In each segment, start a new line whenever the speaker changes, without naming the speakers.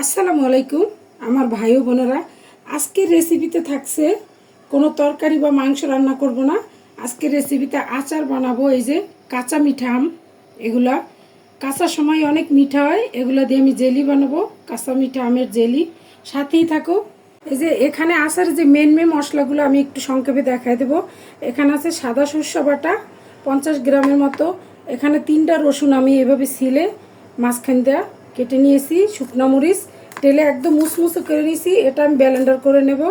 আসসালামু আলাইকুম, আমার ভাই ও বোনেরা। আজকের রেসিপিতে থাকছে কোনো তরকারি বা মাংস রান্না করব না। আজকের রেসিপিতে আচার বানাবো, এই যে কাঁচা মিঠা আম, এগুলা। কাঁচা সময় অনেক মিঠা হয়, এগুলো দিয়ে আমি জেলি বানাবো, কাঁচা মিঠা আমের জেলি। সাথেই থাকো। এই যে এখানে আসার যে মেন মেন মশলাগুলো আমি একটু সংক্ষেপে দেখাই দেবো। এখানে আছে সাদা শস্য বাটা, পঞ্চাশ গ্রামের মতো। এখানে তিনটা রসুন আমি এভাবে ছিলে মাঝখান দেওয়া কেটে নিয়েছি, শুকনো মরিচ, তেলে একদম মুসমুসে করে নিয়েছি, এটা আমি ব্যালেন্ডার করে নেব।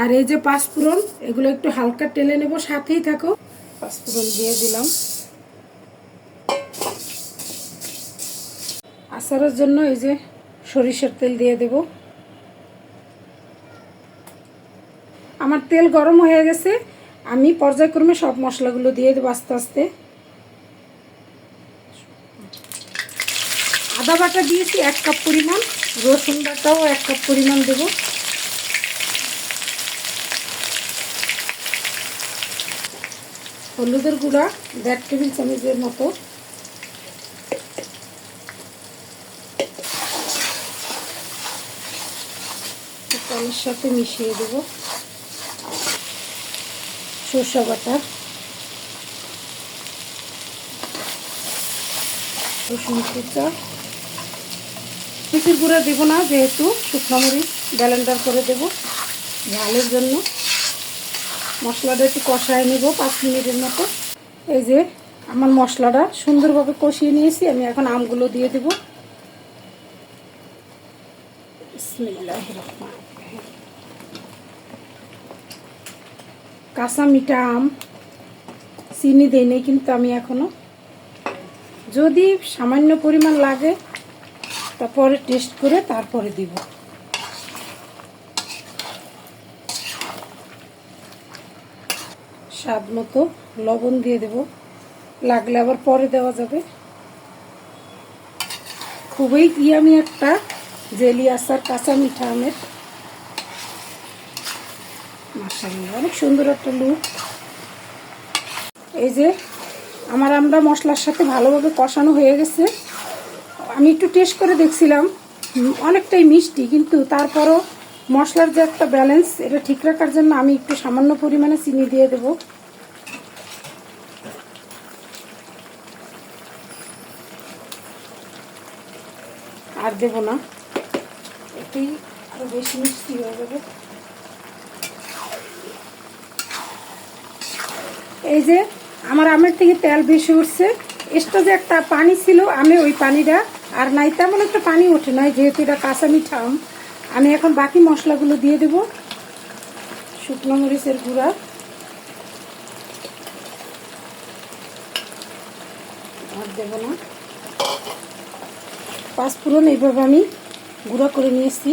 আর এই যে পাঁচফোড়ন, এগুলো একটু হালকা তেলে নেব, সাথেই থাকো। পাঁচফোড়ন দিয়ে দিলাম। আচারের জন্য এই যে সরিষার তেল দিয়ে দেব। আমার তেল গরম হয়ে গেছে, আমি পর্যায়ক্রমে সব মশলাগুলো দিয়ে দেবো আস্তে আস্তে। আদা বাটা দিয়েছি, এক কাপ পরিমাণ। রসুন বাটাও এক কাপ পরিমাণ দেব। হলুদের গুঁড়া, দেড় টেবিল চামচের মতো। চালের সাথে মিশিয়ে দেব। সরষা বাটা। রসুন কুচা। মিষ্টির গুঁড়া দেবো না, যেহেতু শুকনো মরিচ ব্যালেন্ডার করে দেব। ঝালের জন্য মশলাটা একটু কষায় নেব পাঁচ মিনিটের মতো। এই যে আমার মশলাটা সুন্দরভাবে কষিয়ে নিয়েছি, আমি এখন আমগুলো দিয়ে দেব। কাঁচা মিঠা আম, চিনি দেই কিন্তু আমি এখনও। যদি সামান্য পরিমাণ লাগে তারপরে টেস্ট করে তারপরে দিব। স্বাদ মতো লবণ দিয়ে দেব। লাগলে আবার পরে দেওয়া যাবে। খুবই ইয়ামি একটা জেলি আচার, কাঁচা মিঠা আমের। অনেক সুন্দর একটা লুক এই যে, আমার আমরা মশলার সাথে ভালোভাবে কষানো হয়ে গেছে। আমি একটু টেস্ট করে দেখছিলাম। অনেকটাই মিষ্টি, কিন্তু তারপরও মশলার যে একটা ব্যালেন্স এটা ঠিক রাখার জন্য আমি একটু সামান্য পরিমাণে চিনি দিয়ে দেব। আর দেব না। এটাই আরও বেশি মিষ্টি হয়ে যাবে। এই যে, আমার আমের থেকে তেল বেশি উঠছে। এক্সট্রা যে একটা পানি ছিল, আমি ওই পানিটা আর নাই তেমন একটা পানি ওঠে নাই, যেহেতু এটা কাঁচা মিঠা আমি এখন বাকি মশলাগুলো দিয়ে দেব, শুকনো মরিচের গুঁড়া। আর দেব না। পাঁচফোড়ন এইভাবে আমি গুঁড়া করে নিয়েছি।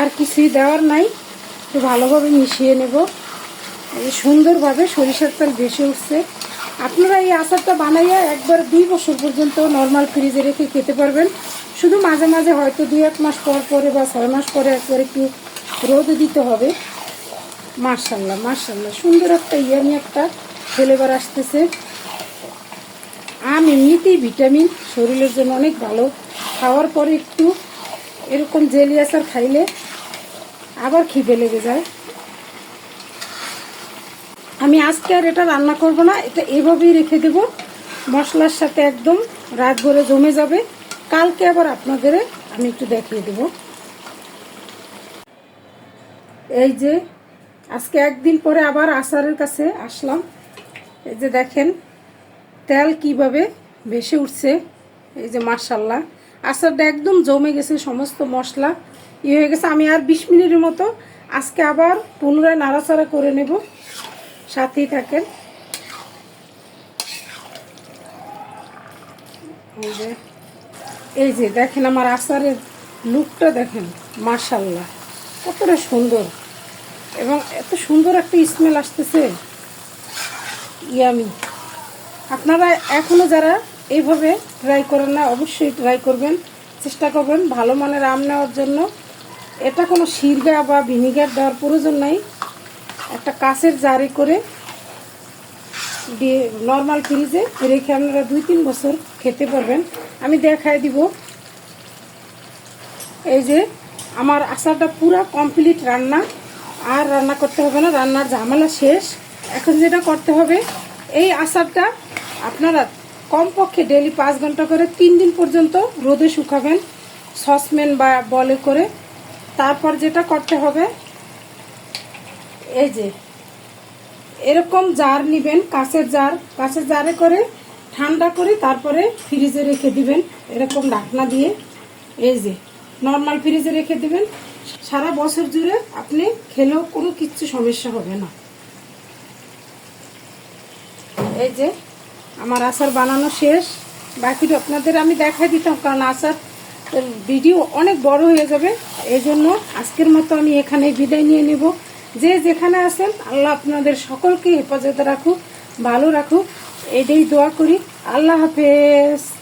আর কিছুই দেওয়ার নাই, একটু ভালোভাবে মিশিয়ে নেব। সুন্দরভাবে সরিষার তেল ভেসে উঠছে। আপনারা এই আচারটা বানাইয়া একবার দুই বছর পর্যন্ত নর্মাল ফ্রিজে রেখে খেতে পারবেন। শুধু মাঝে মাঝে হয়তো দুই এক মাস পর পরে বা ছয় মাস পরে একবার একটু রোদ দিতে হবে। মার্শাল্লাহ মার্শাল্লাহ সুন্দর একটা ইয়ামি একটা ফ্লেভার আসতেছে। আম এমনিতেই ভিটামিন, শরীরের জন্য অনেক ভালো। খাওয়ার পরে একটু এরকম জেলি আচার খাইলে আবার খিদে লেগে যায়। আমি আজকে আর এটা রান্না করব না, এটা এভাবেই রেখে দেব। মশলার সাথে একদম রাত ভরে জমে যাবে। কালকে আবার আপনাদের আমি একটু দেখিয়ে দেব। এই যে, আজকে একদিন পরে আবার আচারের কাছে আসলাম। এই যে দেখেন, তেল কীভাবে ভেসে উঠছে। এই যে মার্শাল্লাহ আচারটা একদম জমে গেছে, সমস্ত মশলা ইয়ে হয়ে গেছে। আমি আর বিশ মিনিটের মতো আজকে আবার পুনরায় নাড়াচাড়া করে নেব। সাথেই থাকেন। এই যে এই যে দেখেন আমার আচারের লুকটা দেখেন মার্শাল্লাহ কতটা সুন্দর। এবং এত সুন্দর একটা স্মেল আসতেছে। ইয়ামি। আপনারা এখনও যারা এইভাবে ট্রাই করেন না, অবশ্যই ট্রাই করবেন, চেষ্টা করবেন ভালো মানের আম নেওয়ার জন্য। এটা কোনো সিরগা বা ভিনিগার দেওয়ার প্রয়োজন নাই। একটা কাঁচের জারি করে নর্মাল ফ্রিজে রেখে আপনারা দুই তিন বছর খেতে পারবেন। আমি দেখাই দিব। এই যে আমার আচারটা পুরো কমপ্লিট রান্না। আর রান্না করতে হবে না, রান্নার ঝামেলা শেষ। এখন যেটা করতে হবে, এই আচারটা আপনারা কমপক্ষে ডেলি পাঁচ ঘণ্টা করে তিন দিন পর্যন্ত রোদে শুকাবেন সসম্যান বা বলে করে। তারপর যেটা করতে হবে এই যে, এরকম জার নিবেন, কাঁচের জার, কাঁচের জারে করে ঠান্ডা করে তারপরে ফ্রিজে রেখে দিবেন, এরকম ঢাকনা দিয়ে। এই যে নর্মাল ফ্রিজে রেখে দিবেন। সারা বছর জুড়ে আপনি খেলেও কোনো কিচ্ছু সমস্যা হবে না। এই যে, আমার আচার বানানো শেষ। বাকিটা আপনাদের আমি দেখাই দিতাম, কারণ আচার ভিডিও অনেক বড় হয়ে যাবে। এই জন্য আজকের মতো আমি এখানে বিদায় নিয়ে নেব। যে যেখানে আছেন, আল্লাহ আপনাদের সকলকে হেফাজতে রাখুক, ভালো রাখুক। এটাই দোয়া করি। আল্লাহ হাফেজ।